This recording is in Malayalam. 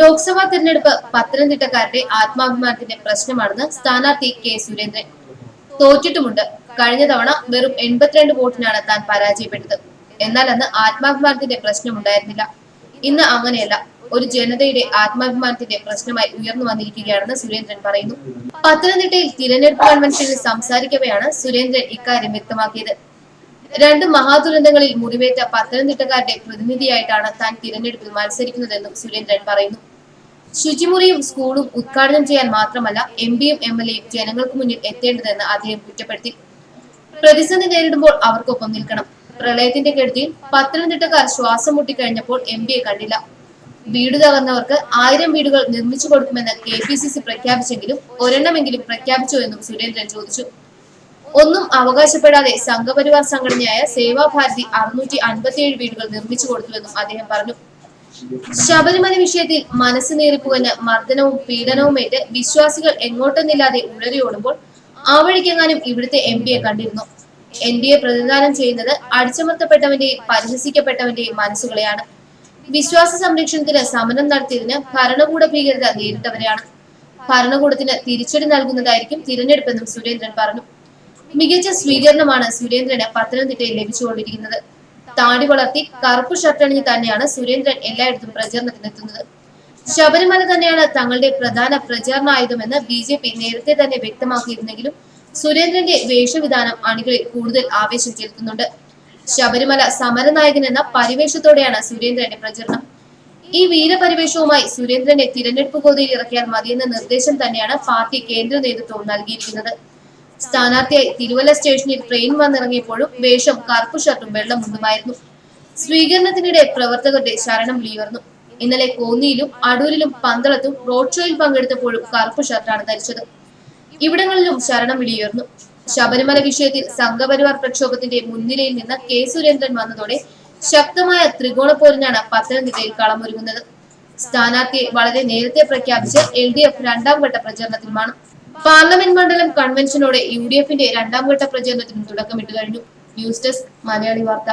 ലോക്സഭാ തെരഞ്ഞെടുപ്പ് പത്തനംതിട്ടക്കാരുടെ ആത്മാഭിമാനത്തിന്റെ പ്രശ്നമാണെന്ന് സ്ഥാനാർത്ഥി കെ സുരേന്ദ്രൻ തോറ്റിട്ടുമുണ്ട്. കഴിഞ്ഞ തവണ വെറും എൺപത്തിരണ്ട് വോട്ടിനാണ് താൻ പരാജയപ്പെട്ടത്. എന്നാൽ അന്ന് ആത്മാഭിമാനത്തിന്റെ പ്രശ്നമുണ്ടായിരുന്നില്ല. ഇന്ന് അങ്ങനെയല്ല. ഒരു ജനതയുടെ ആത്മാഭിമാനത്തിന്റെ പ്രശ്നമായി ഉയർന്നു വന്നിരിക്കുകയാണെന്ന് സുരേന്ദ്രൻ പറയുന്നു. പത്തനംതിട്ടയിൽ തിരഞ്ഞെടുപ്പ് കൺവെൻഷനിൽ സംസാരിക്കവെയാണ് സുരേന്ദ്രൻ ഇക്കാര്യം വ്യക്തമാക്കിയത്. രണ്ട് മഹാദുരന്തങ്ങളിൽ മുറിവേറ്റ പത്തനംതിട്ടക്കാരുടെ പ്രതിനിധിയായിട്ടാണ് താൻ തിരഞ്ഞെടുപ്പിൽ മത്സരിക്കുന്നതെന്നും സുരേന്ദ്രൻ പറയുന്നു. ശുചിമുറിയും സ്കൂളും ഉദ്ഘാടനം ചെയ്യാൻ മാത്രമല്ല എം പിയും എം എൽ എയും ജനങ്ങൾക്ക് മുന്നിൽ എത്തേണ്ടതെന്ന് അദ്ദേഹം കുറ്റപ്പെടുത്തി. പ്രതിസന്ധി നേരിടുമ്പോൾ അവർക്കൊപ്പം നിൽക്കണം. പ്രളയത്തിന്റെ കെടുതിയിൽ പത്തനംതിട്ടക്കാർ ശ്വാസം മുട്ടിക്കഴിഞ്ഞപ്പോൾ എം പിയെ കണ്ടില്ല. വീട് തകർന്നവർക്ക് ആയിരം വീടുകൾ നിർമ്മിച്ചു കൊടുക്കുമെന്ന് കെ പി സി സി പ്രഖ്യാപിച്ചെങ്കിലും ഒരെണ്ണമെങ്കിലും പ്രഖ്യാപിച്ചോ എന്നും സുരേന്ദ്രൻ ചോദിച്ചു. ഒന്നും അവകാശപ്പെടാതെ സംഘപരിവാർ സംഘടനയായ സേവാഭാരതി അറുന്നൂറ്റി അൻപത്തിയേഴ് വീടുകൾ നിർമ്മിച്ചു കൊടുത്തുവെന്നും അദ്ദേഹം പറഞ്ഞു. ശബരിമല വിഷയത്തിൽ മനസ്സ് നേറിപ്പുകഞ്ഞ് മർദ്ദനവും പീഡനവുമേറ്റ് വിശ്വാസികൾ എങ്ങോട്ടെന്നില്ലാതെ ഉഴറിയോടുമ്പോൾ ആ വഴിക്കെങ്ങാനും ഇവിടുത്തെ എം പിയെ കണ്ടിരുന്നു. എൻ ഡി എ പ്രതിദാനം ചെയ്യുന്നത് അടിച്ചമർത്തപ്പെട്ടവന്റെയും പരിഹസിക്കപ്പെട്ടവന്റെയും മനസ്സുകളെയാണ്. വിശ്വാസ സംരക്ഷണത്തിന് സമരം നടത്തിയതിന് ഭരണകൂട ഭീകരത നേരിട്ടവരെയാണ്. ഭരണകൂടത്തിന് തിരിച്ചടി നൽകുന്നതായിരിക്കും തിരഞ്ഞെടുപ്പെന്നും സുരേന്ദ്രൻ പറഞ്ഞു. മികച്ച സ്വീകരണമാണ് സുരേന്ദ്രന് പത്തനംതിട്ടയിൽ ലഭിച്ചുകൊണ്ടിരിക്കുന്നത്. താടി വളർത്തി കറുപ്പ് ഷർട്ടണിഞ്ഞ് തന്നെയാണ് സുരേന്ദ്രൻ എല്ലായിടത്തും പ്രചരണത്തിനെത്തുന്നത്. ശബരിമല തന്നെയാണ് തങ്ങളുടെ പ്രധാന പ്രചാരണ ആയുധമെന്ന് ബി ജെ പി നേരത്തെ തന്നെ വ്യക്തമാക്കിയിരുന്നെങ്കിലും സുരേന്ദ്രന്റെ വേഷവിധാനം അണികളിൽ കൂടുതൽ ആവേശം ചെലുത്തുന്നുണ്ട്. ശബരിമല സമരനായകൻ എന്ന പരിവേഷത്തോടെയാണ് സുരേന്ദ്രന്റെ പ്രചരണം. ഈ വീരപരിവേഷവുമായി സുരേന്ദ്രനെ തിരഞ്ഞെടുപ്പ് ഗോതയിൽ ഇറക്കിയാൽ മതിയെന്ന നിർദ്ദേശം തന്നെയാണ് പാർട്ടി കേന്ദ്ര നേതൃത്വവും നൽകിയിരിക്കുന്നത്. സ്ഥാനാർത്ഥിയായി തിരുവല്ല സ്റ്റേഷനിൽ ട്രെയിൻ വന്നിറങ്ങിയപ്പോഴും വേഷം കറുപ്പ് ഷർട്ടും വെള്ളം മുണ്ടുമായിരുന്നു സ്വീകരണത്തിനിടെ പ്രവർത്തകരുടെ ശരണം വിളിയുയർന്നു ഇന്നലെ കോന്നിയിലും അടൂരിലും പന്തളത്തും റോഡ് ഷോയിൽ പങ്കെടുത്തപ്പോഴും കറുപ്പ് ഷർട്ടാണ് ധരിച്ചത്. ഇവിടങ്ങളിലും ശരണം വിളിയുയർന്നു. ശബരിമല വിഷയത്തിൽ സംഘപരിവാർ പ്രക്ഷോഭത്തിന്റെ മുൻനിരയിൽ നിന്ന് കെ സുരേന്ദ്രൻ വന്നതോടെ ശക്തമായ ത്രികോണ പോരിനാണ് പത്തനംതിട്ടയിൽ കളമൊരുങ്ങുന്നത്. സ്ഥാനാർത്ഥിയെ വളരെ നേരത്തെ പ്രഖ്യാപിച്ച് എൽ ഡി എഫ് രണ്ടാം ഘട്ട പ്രചരണത്തിലുമാണ് പാർലമെന്റ് മണ്ഡലം കൺവെൻഷനോടെ യു ഡി എഫിന്റെ രണ്ടാം ഘട്ട പ്രചരണത്തിനും തുടക്കമിട്ട് കഴിഞ്ഞു. ന്യൂസ് ഡെസ്ക് മലയാളി വാർത്ത.